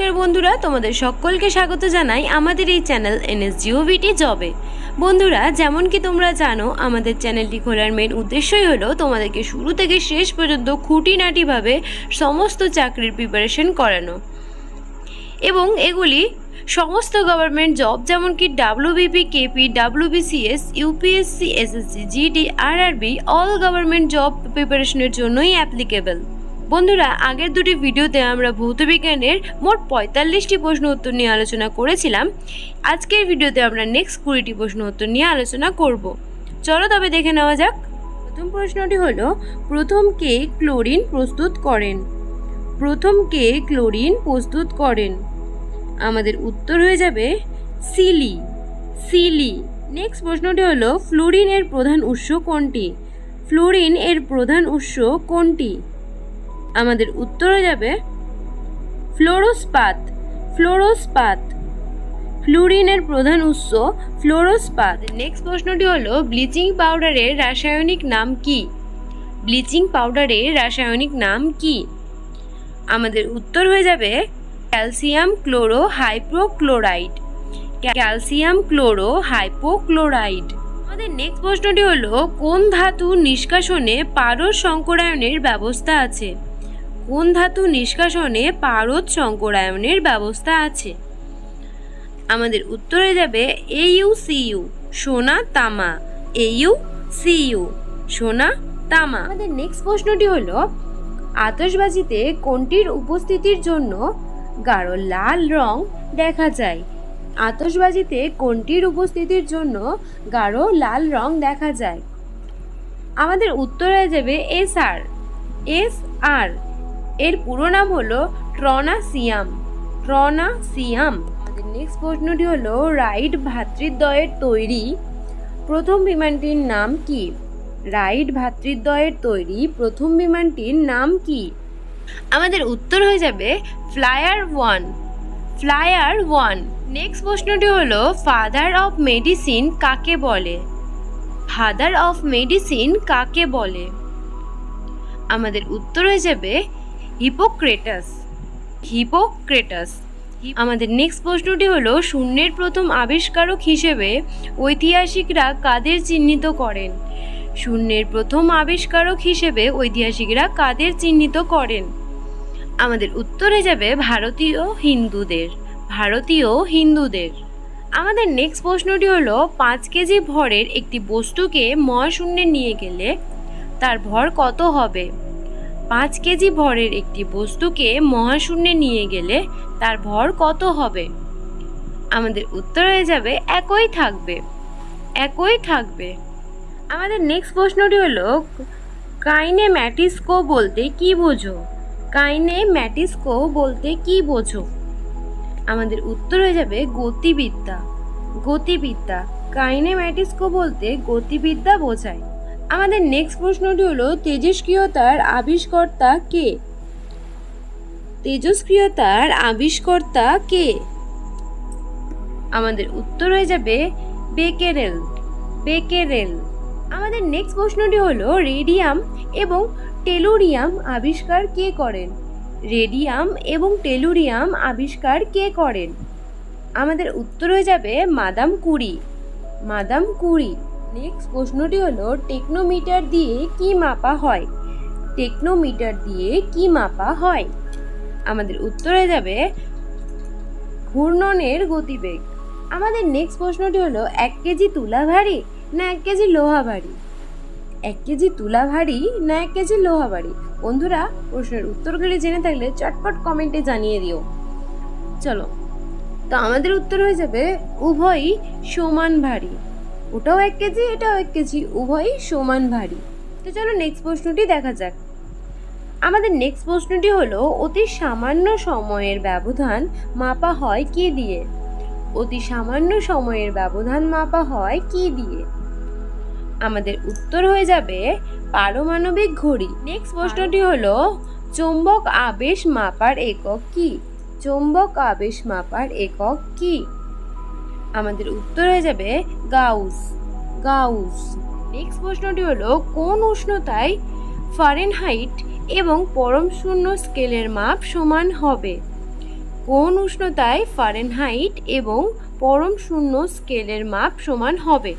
নমস্কার বন্ধুরা, তোমাদের সকলকে স্বাগত জানাই আমাদের এই চ্যানেল এনএস জিওভিটি জবে। বন্ধুরা, যেমন কি তোমরা জানো, আমাদের চ্যানেলটি খোলার মেন উদ্দেশ্যই হলো তোমাদেরকে শুরু থেকে শেষ পর্যন্ত খুঁটিনাটিভাবে সমস্ত চাকরির প্রিপারেশন করানো। এবং এগুলি সমস্ত গভর্নমেন্ট জব যেমন কি WBP KP WBCS UPSC SSC GD RRB all government job প্রিপারেশনের জন্যই অ্যাপ্লিকেবল বন্ধুরা, আগের দুটি ভিডিওতে আমরা ভৌতবিজ্ঞানের মোট পঁয়তাল্লিশটি প্রশ্ন উত্তর নিয়ে আলোচনা করেছিলাম। আজকের ভিডিওতে আমরা নেক্সট কুড়িটি প্রশ্ন উত্তর নিয়ে আলোচনা করব। চলো তবে দেখে নেওয়া যাক। প্রথম প্রশ্নটি হলো, প্রথম কে ক্লোরিন প্রস্তুত করেন? প্রথম কে ক্লোরিন প্রস্তুত করেন? আমাদের উত্তর হয়ে যাবে সিলি। সিলি। নেক্সট প্রশ্নটি হলো, ফ্লুরিন এর প্রধান উৎস কোনটি? ফ্লুরিন এর প্রধান উৎস কোনটি? আমাদের উত্তর যাবে ফ্লোরোস্পাত ফ্লোরোস্পাত, ফ্লুরিনের প্রধান উৎস ফ্লোরোস্পাত। নেক্সট প্রশ্নটি হলো, ব্লিচিং পাউডারের রাসায়নিক নাম কি? ব্লিচিং পাউডারের রাসায়নিক নাম কি? আমাদের উত্তর হয়ে যাবে, calcium chloro hypochloride calcium chloro hypochloride আমাদের নেক্সট প্রশ্নটি হলো, কোন ধাতু নিষ্কাশনে পারদ সংকরায়নের ব্যবস্থা আছে? কোন ধাতু নিষ্কাশনে পারদ সংকরায়নের ব্যবস্থা আছে? আমাদের উত্তর যাবে এইউ, সিইউ। সোনা, তামা। AU, CU. সোনা, তামা। আমাদের নেক্সট প্রশ্নটি হলো, আতশবাজিতে কোনটির উপস্থিতির জন্য গাঢ় লাল রং দেখা যায়? আতশবাজিতে কোনটির উপস্থিতির জন্য গাঢ় লাল রং দেখা যায়? আমাদের উত্তর যাবে এস আর। এস আর। এর পুরো নাম হলো ট্রনাসিয়াম ট্রনাসিয়াম। নেক্সট প্রশ্নটি হলো রাইট ভাতৃদ্বয়ের তৈরি প্রথম বিমানটির নাম কি? রাইট ভাতৃদ্বয়ের তৈরি প্রথম বিমানটির নাম কি? আমাদের উত্তর হয়ে যাবে flyer one flyer one. Next প্রশ্নটি হলো ফাদার অফ মেডিসিন কাকে বলে? ফাদার অফ মেডিসিন কাকে বলে? আমাদের উত্তর হয়ে যাবে হিপোক্রেটাস হিপোক্রেটাস আমাদের নেক্সট প্রশ্নটি হলো, শূন্যের প্রথম আবিষ্কারক হিসেবে ঐতিহাসিকরা কাদের চিহ্নিত করেন? শূন্যের প্রথম আবিষ্কারক হিসেবে ঐতিহাসিকরা কাদের চিহ্নিত করেন? আমাদের উত্তরে যাবে ভারতীয় হিন্দুদের। ভারতীয় হিন্দুদের। আমাদের নেক্সট প্রশ্নটি হলো, পাঁচ কেজি ভরের একটি বস্তুকে মহাশূন্যে নিয়ে গেলে তার ভর কত হবে? পাঁচ কেজি ভরের একটি বস্তুকে মহাশূন্যে নিয়ে গেলে তার ভর কত হবে? আমাদের উত্তর হয়ে যাবে, একই থাকবে। একই থাকবে। আমাদের নেক্সট প্রশ্নটি হলো কাইনে ম্যাটিস্কো বলতে কি বোঝো? কাইনে ম্যাটিস্কো বলতে কি বোঝো? আমাদের উত্তর হয়ে যাবে, গতিবিদ্যা। গতিবিদ্যা। কাইনে ম্যাটিস্কো বলতে গতিবিদ্যা বোঝায়। আমাদের নেক্সট প্রশ্নটি হলো, তেজস্ক্রিয়তার আবিষ্কর্তা কে? তেজস্ক্রিয়তার আবিষ্কর্তা কে? আমাদের উত্তর হয়ে যাবে বেকেরেল বেকেরেল। আমাদের নেক্সট প্রশ্নটি হলো, রেডিয়াম এবং টেলুরিয়াম আবিষ্কার কে করেন? রেডিয়াম এবং টেলুরিয়াম আবিষ্কার কে করেন? আমাদের উত্তর হয়ে যাবে মাদাম কুড়ি মাদাম কুড়ি নেক্সট প্রশ্নটি হলো, টেকনোমিটার দিয়ে কি মাপা হয়? টেকনোমিটার দিয়ে কি মাপা হয়? আমাদের উত্তর যাবে, ঘূর্ণনের গতিবেগ। আমাদের নেক্সট প্রশ্নটি হলো, এক কেজি তুলা ভারী না এক কেজি লোহা ভারী? এক কেজি তুলা ভারী না এক কেজি লোহা ভারী? বন্ধুরা, প্রশ্নের উত্তরগুলি জেনে থাকলে চটপট কমেন্টে জানিয়ে দিও। চলো, তো আমাদের উত্তর হয়ে যাবে, উভয়ই সমান ভারী। ওটাও এক কেজি, এটাও এক কেজি, উভয়ই সমান ভারী। তো চলো নেক্সট প্রশ্নটি দেখা যাক। আমাদের নেক্সট প্রশ্নটি হলো, অতি সামান্য সময়ের ব্যবধান মাপা হয় কি দিয়ে? অতি সামান্য সময়ের ব্যবধান মাপা হয় কি দিয়ে? আমাদের উত্তর হয়ে যাবে পারমাণবিক ঘড়ি। নেক্সট প্রশ্নটি হলো, চৌম্বক আবেশ মাপার একক কি? চৌম্বক আবেশ মাপার একক কি? আমাদের উত্তর হয়ে যাবে গাউস। গাউস। নেক্সট প্রশ্নটি হলো, কোন উষ্ণতায় ফারেনহাইট এবং পরম শূন্য স্কেলের মাপ সমান হবে? কোন উষ্ণতায় ফারেনহাইট এবং পরম শূন্য স্কেলের মাপ সমান হবে?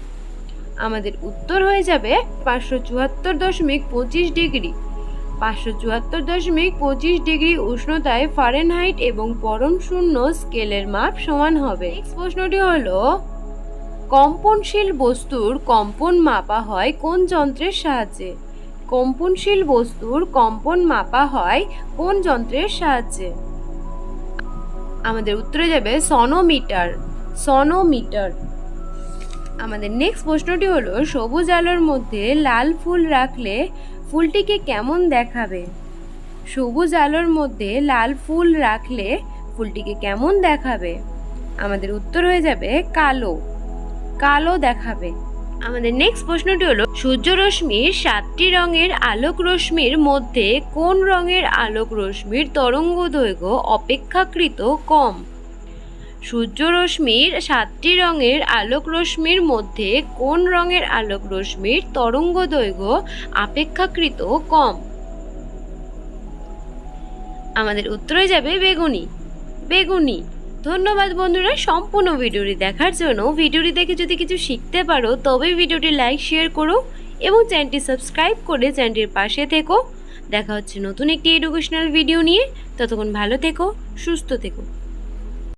আমাদের উত্তর হয়ে যাবে পাঁচশো চুয়াত্তর দশমিক পঁচিশ ডিগ্রি। পাঁচশো চুয়াত্তর দশমিক পঁচিশ ডিগ্রি উষ্ণতায় ফারেনহাইট এবং পরম শূন্য স্কেলের মাপ সমান হবে। নেক্সট প্রশ্নটি হলো, কম্পনশীল বস্তুর কম্পন মাপা হয় কোন যন্ত্রের সাহায্যে? কম্পনশীল বস্তুর কম্পন মাপা হয় কোন যন্ত্রের সাহায্যে? আমাদের উত্তরে যাবে সনোমিটার সনোমিটার। আমাদের নেক্সট প্রশ্নটি হলো, সবুজ আলোর মধ্যে লাল ফুল রাখলে ফুলটিকে কেমন দেখাবে? সবুজ আলোর মধ্যে লাল ফুল রাখলে ফুলটিকে কেমন দেখাবে? আমাদের উত্তর হয়ে যাবে কালো। কালো দেখাবে। আমাদের নেক্সট প্রশ্নটি হলো সূর্যরশ্মির সাতটি রঙের আলোক রশ্মির মধ্যে কোন রঙের আলোক রশ্মির তরঙ্গ দৈর্ঘ্য অপেক্ষাকৃত কম? সূর্যরশ্মির সাতটি রঙের আলোক রশ্মির মধ্যে কোন রঙের আলোক রশ্মির তরঙ্গ দৈর্ঘ্য অপেক্ষাকৃত কম? আমাদের উত্তরে যাবে বেগুনি। বেগুনি। ধন্যবাদ বন্ধুরা সম্পূর্ণ ভিডিওটি দেখার জন্য। ভিডিওটি দেখে যদি কিছু শিখতে পারো, তবে ভিডিওটি লাইক, শেয়ার করো এবং চ্যানেলটি সাবস্ক্রাইব করে চ্যানেলটির পাশে থেকো। দেখা হচ্ছে নতুন একটি এডুকেশনাল ভিডিও নিয়ে। ততক্ষণ ভালো থেকো, সুস্থ থেকো।